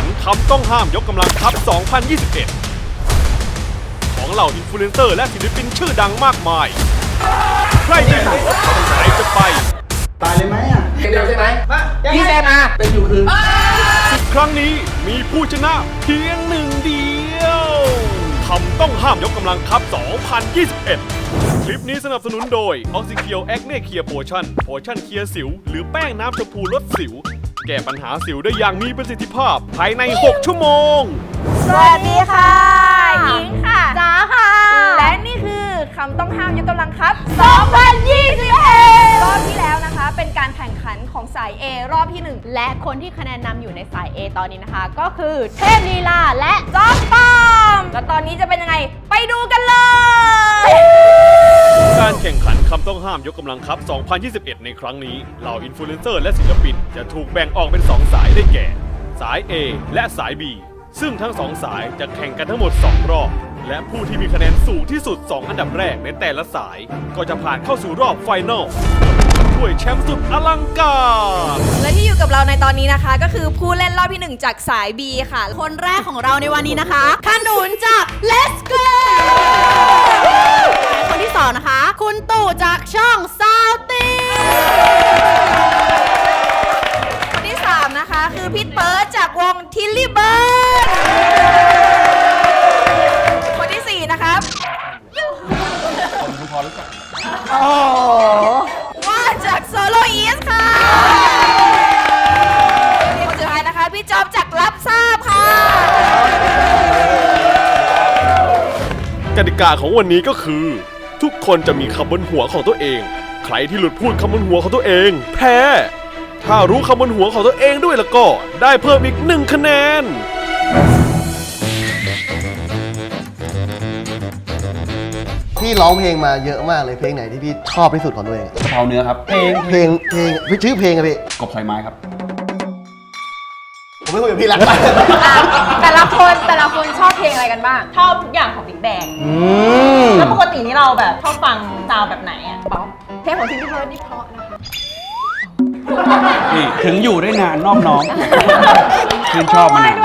ขันคำต้องห้ามยกกำลังคับ2021 ของเหล่าอินฟลูเอนเซอร์และศิลปินชื่อดังมากมาย ใครจะอยู่ใครจะไป ตายเลยไหมอะเดียวใช่ไหมมาพี่แซมมา เป็นอยู่คือครั้งนี้มีผู้ชนะเพียงหนึ่งเดียวคำต้องห้ามยกกำลังคับ2021 คลิปนี้สนับสนุนโดย o x y c u r e Acne Clear Potion โพชั่นเคลียร์สิว หรือแป้งน้ำชมพูลดสิว แก้ปัญหาสิวได้อย่างมีประสิทธิภาพ ภายใน 6 ชั่วโมง สวัสดีค่ะหญิงค่ะจ้าค่ะ และนี่คือคำต้องห้ามยกกำลังครับ 2021รอบที่แล้วนะคะ เป็นการแข่งขันของสาย A รอบที่ 1 และคนที่คะแนนนำอยู่ในสาย A ตอนนี้นะคะ ก็คือเทพลีลาและจอมปอม แล้วตอนนี้จะเป็นยังไง ไปดูกันเลย การแข่งขันคำต้องห้ามยกกำลังครับ 2021 ในครั้งนี้ เหล่าอินฟลูเอนเซอร์และศิลปิน จะถูกแบ่งออกเป็น 2 สายได้แก่ สาย A และสาย B ซึ่งทั้ง 2 สายจะแข่งกันทั้งหมด 2 รอบ และผู้ที่มีคะแนนสูงที่สุด 2 อันดับแรกในแต่ละสาย ก็จะผ่านเข้าสู่รอบไฟนอลด้วยแชมป์สุดอลังการและที่อยู่กับเราในตอนนี้นะคะ ก็คือผู้เล่นรอบที่ 1 จากสาย B ค่ะ คนแรกของเราในวันนี้นะคะขนุนจาก Let's Go สองนะคะ คุณตู่จากช่องซาวตีคนที่3นะคะ คือพี่เปิร์ดจากวงทิลลี่เบิร์ดคนที่4นะครับว่าจากโซโลอีสค่ะคนสุดท้ายนะคะ พี่จอบจากรับทราบค่ะกติกาของวันนี้ก็คือ คนจะมีคำบนหัวของตัวเอง ใครที่หลุดพูดคำบนหัวของตัวเอง แพ้ ถ้ารู้คำบนหัวของตัวเองด้วยแล้วก็ได้เพิ่มอีกหนึ่งคะแนนพี่ร้องเพลงมาเยอะมากเลยเพลงไหนที่พี่ชอบที่สุดของตัวเองกะเพราเนื้อครับ เพลงเพลงเพลงพี่ชื่อเพลงอะพี่กบไฟไม้ครับ ผมไม่คุยกับพี่ละแต่ละคนแต่ละคนชอบเพลงอะไรกันบ้าง ชอบทุกอย่างของบิ๊กแบงแล้วปกตินี่เราแบบชอบฟังซาวด์แบบไหนอะเพลงของทิลลี่เบิร์ดนี่เพราะนะคะนี่ถึงอยู่ได้นานนอบน้อมชื่นชอบมานาน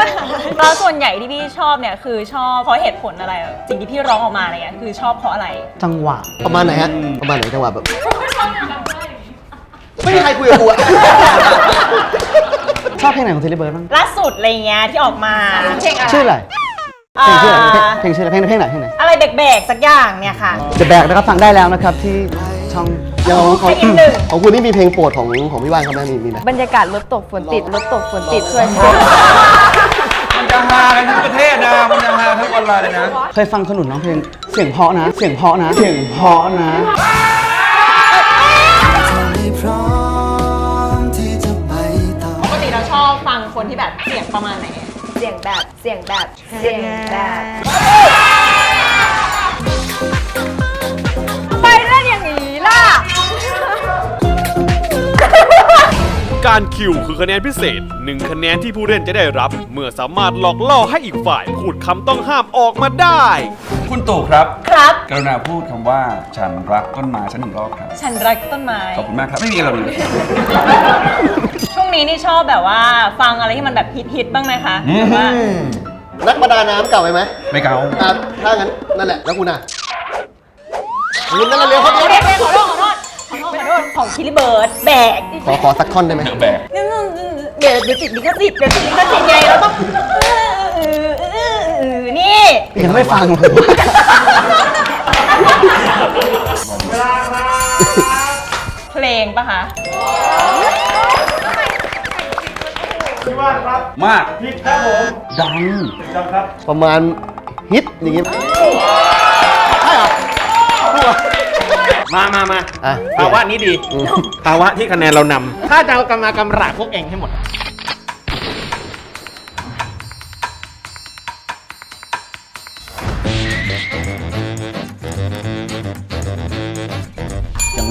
แล้วส่วนใหญ่ที่พี่ชอบเนี่ยคือชอบเพราะเหตุผลอะไรอะสิ่งที่พี่ร้องออกมาอะไรเงี้ยคือชอบเพราะอะไร จังหวะ ประมาณไหนฮะ ประมาณไหนจังหวะแบบ ไม่มีใครคุยกับกูอะ ชอบเพลงไหนของเทเลเบิร์ดบ้างล่าสุดอะไรเงี้ยที่ออกมาเพลงอะไรชื่ออะไรอ่าเพลงชื่ออะไรเพลงชื่ออะไรเพลงเพลงไหนเพลงไหนอะไรเบรกๆสักอย่างเนี่ยค่ะ The Back นะครับฟังได้แล้วนะครับที่ช่องยังของของเพลงหนึ่งของคุณนี่มีเพลงโปรดของของพี่ว่านเขาไหมมีมีไหมบรรยากาศรถตกฝนติดรถตกฝนติดช่วยมันจะฮากันทั้งประเทศนะมันจะฮาทั้งออนไลน์เลยนะ เคยฟังขนุนร้องเพลงเสียงเพราะนะ เสียงเพราะนะ เสียงเพราะนะ ที่แบบเสียงประมาณไหนอะเสียงแบบเสียงแบบเสียงแบบไปเล่นอย่างนี้ล่ะ การคิวคือคะแนนพิเศษหนึ่งคะแนนที่ผู้เล่นจะได้รับ เมื่อสามารถหลอกล่อให้อีกฝ่ายพูดคำต้องห้ามออกมาได้ คุณตู่ครับ ครับ กรุณาพูดคำว่าฉันรักต้นไม้ฉันหนึ่งรอบครับ ฉันรักต้นไม้ ขอบคุณมากครับ ไม่มีอะไรเลย ช่วงนี้นี่ชอบแบบว่า ฟังอะไรที่มันแบบฮิตๆบ้างไหมคะอืม แบบว่านักประดาน้ำเก่าไปไหมไม่เกาอะถ้างั้นนั่นแหละแล้วคุณอะคุณนั่นแหละเร็วเขาขอเร็วโทษขอโทษขอโทษขอโทษขอโทษของคิริเบิร์ดแบกขอขอสักท่อนได้ไหมเดี๋ยวแบก เดี๋ยวเดี๋ยวติดลิขสิทธิ์เดี๋ยวติดลิขสิทธิ์ไงเราต้องเออเออเออเออนี่ ยังไม่ฟังเลยเพลงปะคะมากดังประมาณฮิตอย่างงี้ใช่เหรอมามามาอะภาวะนี้ดีอืมภาวะที่คะแนนเรานำถ้าจะเอากำมากำราบพวกเองให้หมด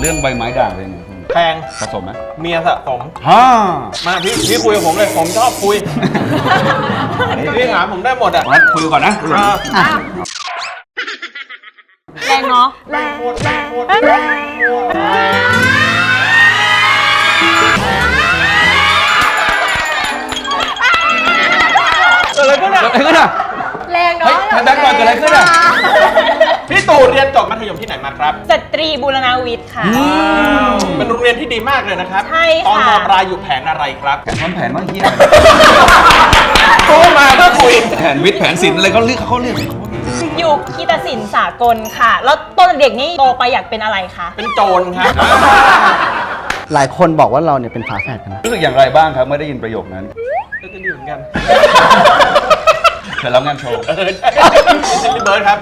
เรื่องใบไม้ด่างเป็นไงคุณแพงผสมไหมเมียสะสมฮ่ามาพี่พี่คุยกับผมเลยผมชอบคุยพี่ถามผมได้หมดอะงั้นคุยก่อนนะคุยก่อนนะอ่าแรงเนาะแรงแรงเเกิดอะไรขึ้นอะแรงเนาะเฮ้ยแบงค์ก่อนเกิดอะไรขึ้นอะ พี่ตู่เรียนจบมัธยมที่ไหนมาครับสตรีบูรณาวิทย์ค่ะ เป็นโรงเรียนที่ดีมากเลยนะครับใช่ตอนค่ะมปลายอยู่แผนอะไรครับแผนวางแผนว่าเฮียโตมาเพื่อคุย แผนวิทย์แผนศิลป์อะไรเขาเรียกเขาเรียกอยู่คีตศิลป์สากลค่ะ แล้วตอนเด็กนี่โตไปอยากเป็นอะไรคะ เป็นโจรครับ หลายคนบอกว่าเราเนี่ยเป็นฝาแฝดกันนะรู้สึกอย่างไรบ้างครับเมื่อได้ยินประโยคนั้นก็จะดีเหมือนกัน เคยรับงานโชว์ เออใช่พี่เบิร์ดครับ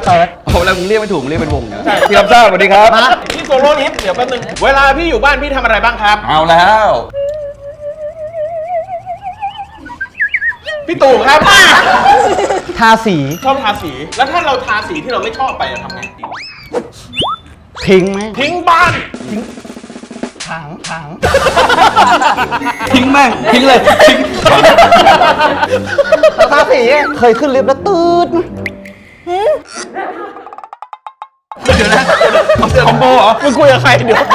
โอ้โหแล้วมึงเรียกไม่ถูกมึงเรียกเป็นวงนะพี่รับทราบสวัสดีครับ พี่โซโล่นิดเดี๋ยวแป๊บนึง เวลาพี่อยู่บ้านพี่ทำอะไรบ้างครับ เอาแล้ว พี่ตู่ครับ ทาสีชอบทาสี แล้วถ้าเราทาสีที่เราไม่ชอบไปจะทำไง ทิ้งไหมทิ้งบ้าน ถังถังทิ้งแม่งทิ้งเลยทิ้ง ทาสีเคยขึ้นลิฟต์แล้วตืดเดี๋ คอมโบเหรอมึงคุยกับใครเดี๋ยวท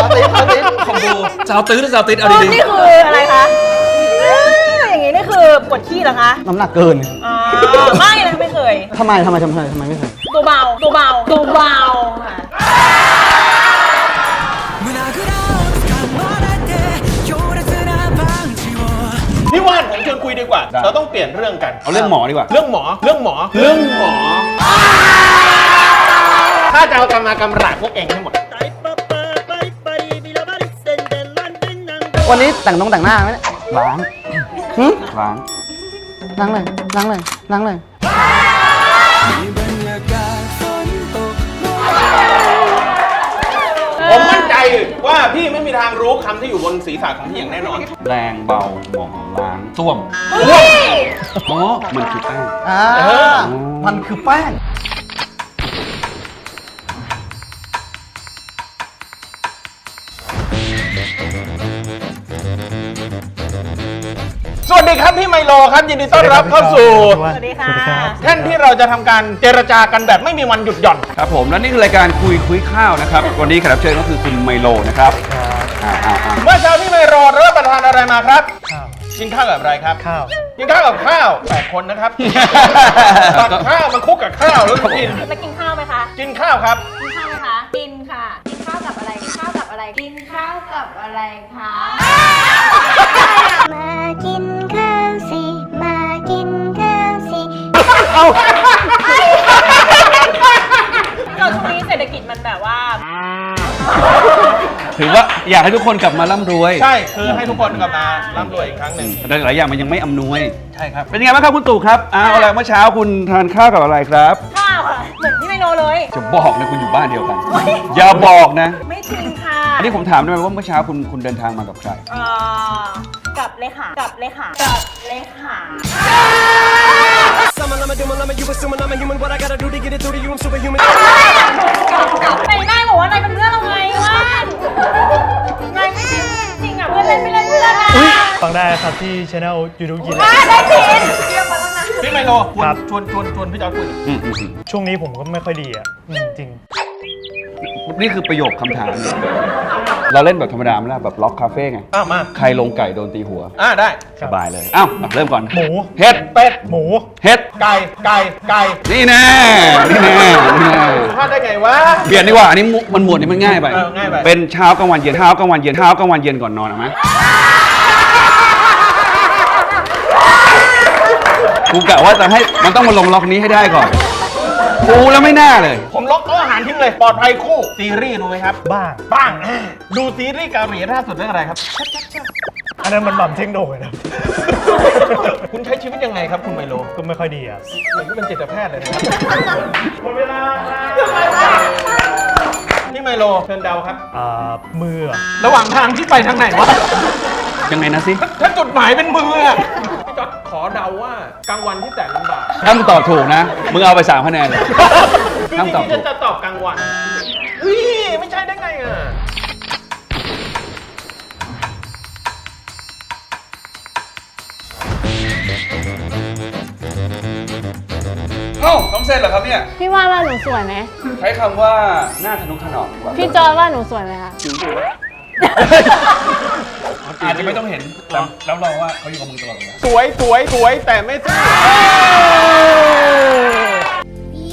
าสีทาสีคอมโบสาวตื้อหรือสาวติดเอาดีนี่คืออะไรคะเอ้ยอย่างนี้นี่คือปวดขี้เหรอคะน้ำหนักเกินอ่าไม่นะไม่เคย ทำไมทำไมทำไมทำไมไม่เคยตัวเบาตัวเบาตัวเบาค่ะพี่ว่านผมชวนคุยดีกว่า เราต้องเปลี่ยนเรื่องกันๆเอาเรื่องหมอดีกว่า เรื่องหมอ เรื่องหมอ เรื่องหมอ ถ้าจะเอากำมากำราบพวกเองให้หมด วันนี้แต่งน้องแต่งหน้าไหมเนี่ยล้างหึล้างล้างเลยล้างเลยล้างเลย ผมมั่นใจว่าพี่ไม่มีทางรู้คำที่อยู่บนศีรษะของพี่อย่างแน่นอนแรงเบาหมองล้างส้วมอ๋อมันคือแป้งอ่ามันคือแป้ง ครับพี่ไมโลครับยินดีต้อนรับเข้าสู่สวัสดีค่ะ แท่นที่เราจะทำการเจรจากันแบบไม่มีวันหยุดหย่อน ครับผมและนี่คือรายการคุยคุยข้าวนะครับ วันนี้แขกรับเชิญก็คือคุณไมโลนะครับอ่าอ่าอ่าเมื่อเช้าพี่ไมโลรับประทานอะไรมาครับกินข้าวกับอะไรครับ ข้าว กินข้าวกับข้าวแปดคนนะครับ ตักข้าวมาคลุกกับข้าวแล้วก็กิน แล้วกินข้าวไหมคะ กินข้าวครับ กินข้าวไหมคะ กินค่ะ กินข้าวกับอะไร กินข้าวกับอะไร กินข้าวกับอะไรคะ มากิน เราช่วงนี้เศรษฐกิจมันแบบว่า ถือว่าอยากให้ทุกคนกลับมาร่ำรวย ใช่ คือให้ทุกคนกลับมาร่ำรวยอีกครั้งหนึ่งแต่หลายอย่างมันยังไม่อำนวย ใช่ครับ เป็นยังไงบ้างครับคุณตู่ครับอ้าวอะไรเมื่อเช้าคุณทานข้าวกับอะไรครับ ข้าวค่ะ เหมือนพี่ไมโลเลย จะบอกนะคุณอยู่บ้านเดียวกัน อย่าบอกนะ ไม่จริงค่ะอันนี้ผมถามได้ไหมว่าเมื่อเช้าคุณคุณเดินทางมากับใคร เอ่อกับเลขากับเลขากับเลขา ไหนนายบอกว่านายเป็นเพื่อนเราไงว่านนายไม่จริงจริงอะเพื่อนเล่นไม่เล่นเพื่อนนะฟังได้ครับที่ช anel YouTube กิน มาได้จริงพี่ไมโลชวครันบ ชวนชวนชวนพี่จอร์ดคุยหน่อยอืมอืมอืมช่วงนี้ผมก็ไม่ค่อยดีอะอืมจริง นี่คือประโยคคำถาม เราเล่นแบบธรรมดาไม่ได้แบบล็อกคาเฟ่ไง อ้าวมา ใครลงไก่โดนตีหัว อ่าได้ สบายเลย อ้าวเริ่มก่อน หมู เฮ็ด เป็ด หมู เฮ็ด ไก่ ไก่ ไก่นี่แน่ นี่แน่ นี่แน่ พลาดได้ไงวะ เปลี่ยนดีกว่า อันนี้มุมันหมวดนี้มันง่ายไป เออง่ายไป เป็นเช้ากลางวันเย็นเช้ากลางวันเย็นเช้ากลางวันเย็นก่อนนอนเอาไหมกูกะว่าจะให้มันต้องมาลงล็อกนี้ให้ได้ก่อน กูแล้วไม่น่าเลย ผมล็อกโต๊ะอาหารทิ้งเลย ปลอดภัยคู่ ซีรีส์ดูไหมครับ บ้าง บ้างอ่าดูซีรีส์เกาหลีล่าสุดเรื่องอะไรครับ อันนั้นมันหม่ำเท่งโดยนะ คุณใช้ชีวิตยังไงครับคุณไมโลก็ไม่ค่อยดีอะ เหมือนก็เป็นจิตแพทย์เลยนะครับ หมดเวลาพี่ไมโลเชิญเดาครับ อ่า มืออะระหว่างทางที่ไปทางไหนวะ ยังไงนะสิ ถ้าจุดหมายเป็นมืออะ พี่จอดขอเดาว่ากลางวันที่แสนลำบากถ้ามึงตอบถูกนะ มึงเอาไปสามคะแนนเลยพี่ห้ามตอบจริงๆถูจะกจะตอบกลางวันอุ้ยไม่ใช่ได้ไงอะเอ้าต้องเซ็นเหรอครับเนี่ย พี่ว่าว่าหนูสวยไหมใช้คำว่าหน้าทะนุถนอมดีกว่าพี่จอยว่าหนูสวยไหมคะจริงๆ อาจจะไม่ต้องเห็นแต่แล้วเราว่าเขาอยู่กับมึงตลอดเวลาสวยสวยสวยแต่ไม่ซื่อ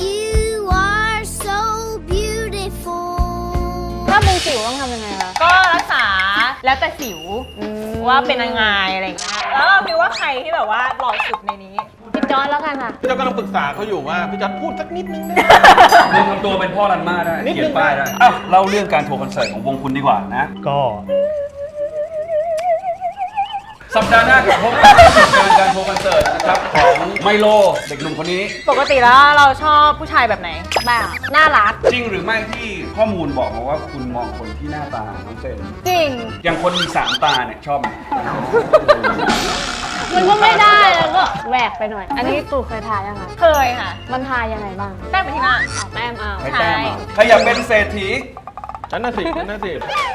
You are so beautiful ถ้าเป็นสิวต้องทำยังไงคะ ก็รักษาแล้วแต่สิวว่าเป็นยังไงอะไรอย่างเงี้ยแล้วเราคิดว่าใครที่แบบว่าหล่อสุดในนี้พี่ จอยแล้วกันค่ะ พี่จอดกำลังปรึกษาเขาอยู่ว่าพี่จอดพูดสักนิดนึงได้ไหม มึงทำตัวเป็นพ่อรันมาได้นิดนึง เขียนป้ายได้อ้าวเล่าเรื่องการโชว์คอนเสิร์ตของวงคุณดีกว่านะ ก็สัปดาห์หน้ากับพบกับการโชว์คอนเสิร์ตนะครับของไมโลเด็กหนุ่มคนนี้ ปกติแล้วเราชอบผู้ชายแบบไหน แบบน่ารักจริงหรือไม่ที่ข้อมูลบอกมาว่าคุณมองคนที่หน้าตาน้องเซนจริงอย่างคนมีสามตาเนี่ยชอบไหม มันก็ไม่ได้แล้วก็แหวกไปหน่อย อันนี้ตู่เคยทายยังคะเคยค่ะ มันทายยังไงบ้างแต้มไปที่หน้าเอาแต้มเอาใครแต้มอะใครอยากเป็นเศรษฐีฉันน่ะสิฉันน่ะสิ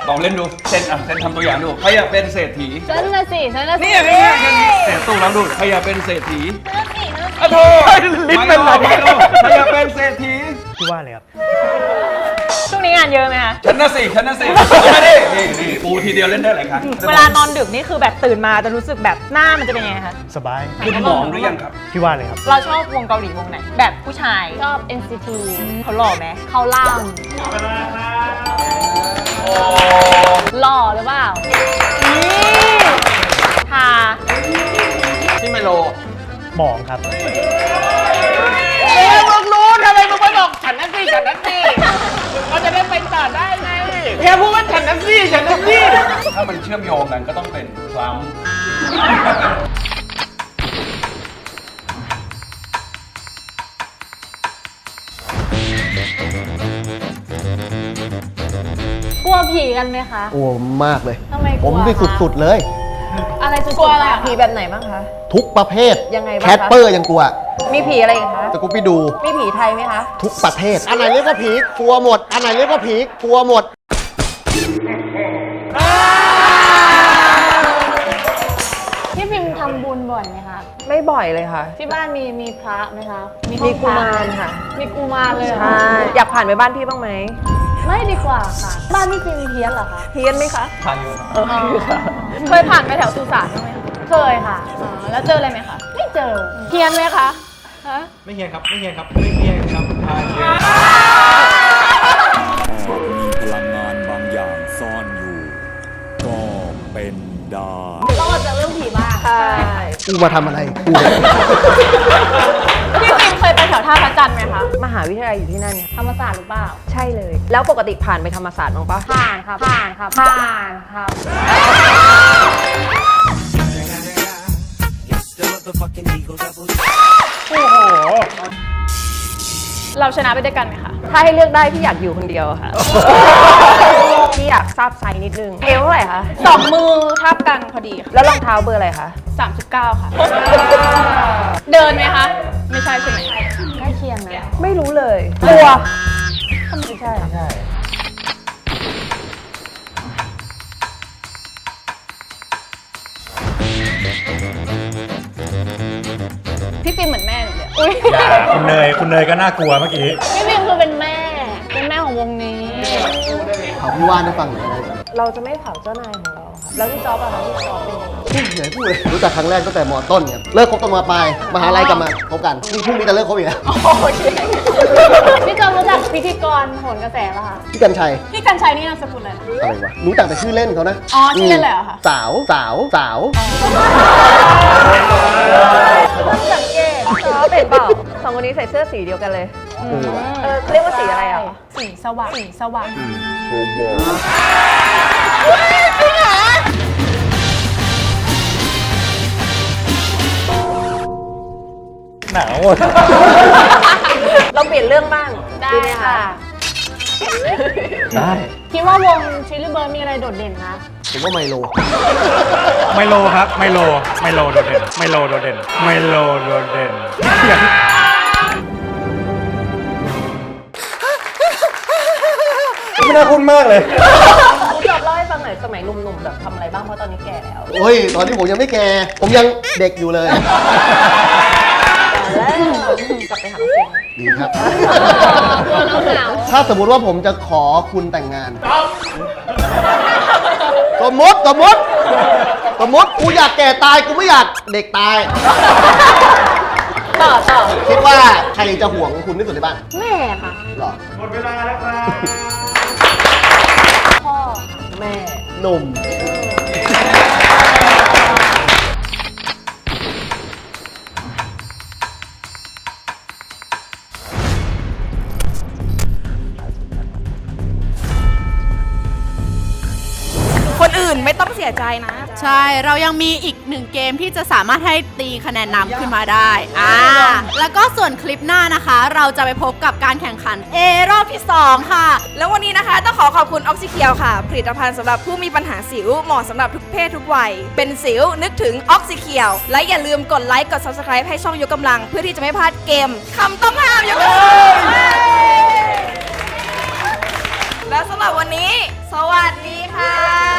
ลองเล่นดูเซนอะเซนทำตัวอย่างดูใครอยากเป็นเศรษฐีฉันน่ะสิฉันน่ะสินี่นี่นี่เศรษฐตู้แล้วดูใครอยากเป็นเศรษฐีอะโถลิ้นเป็นไรไม่รู้ใครอยากเป็นเศรษฐี พี่ว่าเลยครับ ช่วงนี้งานเยอะไหมคะ ฉันน่ะสิฉันน่ะสิมาดินี่นี่ปูทีเดียวเล่นได้หลายครั้งเวลานอนดึกนี่คือแบบตื่นมาจะรู้สึกแบบหน้ามันจะเป็นยังไงคะ สบายคุณหมองหรือยังครับ พี่ว่าเลยครับ เราชอบวงเกาหลีวงไหน แบบผู้ชาย ชอบ NCT เขาหล่อไหม เขาล่ามโอ้หล่อหรือเปล่าทาที่ไมโลหมองครับ เอ๊ะมึงรู้ทำไมมึงไม่บอกฉันนั่นสิฉันนั่นสิ ฉันนั่นสิฉันนั่นสิถ้ามันเชื่อมโยงกันก็ต้องเป็นคล้ำกลัวผีกันไหมคะโอ้มากเลย ทำไมกผลัวมที่คะสุดๆเลย อะไรสุดๆกลัวอะไรอะคะผีแบบไหนบ้างคะ ทุกประเภทยังไงบ้างแคคะทเปอร์ยังกลัวมีผีอะไรอีกคะตะกูไปดูมีผีไทยไหมคะ ทุกประเภท อันไหนเรียกว่าผีกลัวหมด อันไหนเรียกว่าผีกลัวหมด พี่พิมพ์ทำบุญบ่อยไหมคะไม่บ่อยเลยค่ะ ที่บ้านมีมีพระไหมคะมีห้องพกุระมารค่ะมีกุมารเลยเหรอใช่อยากผ่านไปบ้านพี่บ้างไหมไม่ดีกว่าค่ะ บ้านพี่พิมพ์เพี้ยนเหรอคะเฮียนไหมคะทางอยู่อ๋อเคยผ่านไปแถวสุสานบ้างไหมคะเคยค่ะ อ๋อแล้วเจออะไรไหมคะไม่เจอ เฮียนไหมคะฮะไม่เฮียนครับ ไม่เฮียนครับ ไม่เฮียนครับมี กูมาทำอะไรกูพี่ฟิล์มเคยไปแถวท่าพระจันทร์ไหมคะมหาวิทยาลัยอยู่ที่นั่นเนี่ยธรรมศาสตร์หรือเปล่า ใช่เลย แล้วปกติผ่านไปธรรมศาสตร์บ้างปะผ่านครับผ่านครับผ่านครับ เราชนะไปด้วยกันไหมคะ ถ้าให้เลือกได้พี่อยากอยู่คนเดียวค่ะ พี่อยากทราบไซส์นิดนึง เอวเท่าไหร่คะ สองมือทับกันพอดีค่ะแล้วรองเท้าเบอร์อะไรคะ 39 ค่ะ เดินไหมคะ ไม่ใช่ใช่ไหมใกล้เคียงนะ ไม่รู้เลยกลัวไม่ใช่ ใช่ พี่ฟิล์มเหมือนแม่หนูเลยอุ๊ยคุณเนยคุณเนยก็น่ากลัวเมื่อกี้พี่พิมพ์คือเป็นแม่ เป็นแม่ของวงนี้เขาพี่ว่านให้ฟังหน่อยอะไรเราจะไม่เผาเจ้านายของเราค่ะแล้วพี่จ๊อบอะคะพี่จ๊อบเป็นยังไงพูดอย่าให้พูดเลยรู้จักครั้งแรกตั้งแต่มอต้นเนี่ยเลิกคบตอนมปลายมหาลัยกลับมาคบกันนี่พรุ่งนี้จะเลิกคบอีกแล้วพี่จอมรู้จักพิธีกรโหนกระแสป่ะคะพี่กัญชัยพี่กันชัยนี่นามสกุลอะไรนะ อะไรวะรู้จักแต่ชื่อเล่นเขานะอ๋อชื่อเล่นเลยเหรอคะ สาวสาวสาว สังเก ตจ๊อบเป็นเปล่าสองคนนี้ใส่เสื้อสีเดียวกันเลยเออว่ะเออเรียกว่าสีอะไรอะ สีสว่างสีสว่างหนาวหมดเราเปลี่ยนเรื่องบ้างได้ไหมค่ะ ได้ คิดว่าวงชิลลี่เบิร์ดมีอะไรโดดเด่นคะ ผมว่าไมโล ไมโลครับไมโลไมโลโดดเด่นไมโลโดดเด่นไมโลโดดเด่นไม่น่าคุ้นมากเลยคุณจอบเล่าให้ฟังหน่อยสมัยหนุ่มๆแบบทำอะไรบ้างเพราะตอนนี้แก่แล้วโอ้ย ตอนที่ผมยังไม่แก่ ผมยังเด็กอยู่เลย แล้วกลับไปหาน้องเจนดีครับกลัวน้องเหงาถ้าสมมุติว่าผมจะขอคุณแต่งงานก็ สมมติสมมติสมมติกูอยากแก่ตายกูไม่อยากเด็กตาย ต่อต่อคิดว่าใครจะห่วงคุณที่สุดในบ้านแม่ค่ะหรอหมดเวลาแล้วครับพ่อหนุ่ม สียใจนะ ใช่ เรายังมีอีกหนึ่งเกมที่จะสามารถให้ตีคะแนนนำขึ้นมาได้ อ่า แล้วก็ส่วนคลิปหน้านะคะ เราจะไปพบกับการแข่งขัน A รอบที่ 2 ค่ะ แล้ววันนี้นะคะต้องขอขอบคุณออกซิเคียวค่ะ ผลิตภัณฑ์สำหรับผู้มีปัญหาสิว เหมาะสำหรับทุกเพศทุกวัย เป็นสิวนึกถึงออกซิเคียว และอย่าลืมกดไลค์กด subscribe ให้ช่องยกกำลัง เพื่อที่จะไม่พลาดเกมคำต้องห้ามยกกำลังและสำหรับวันนี้ สวัสดีค่ะ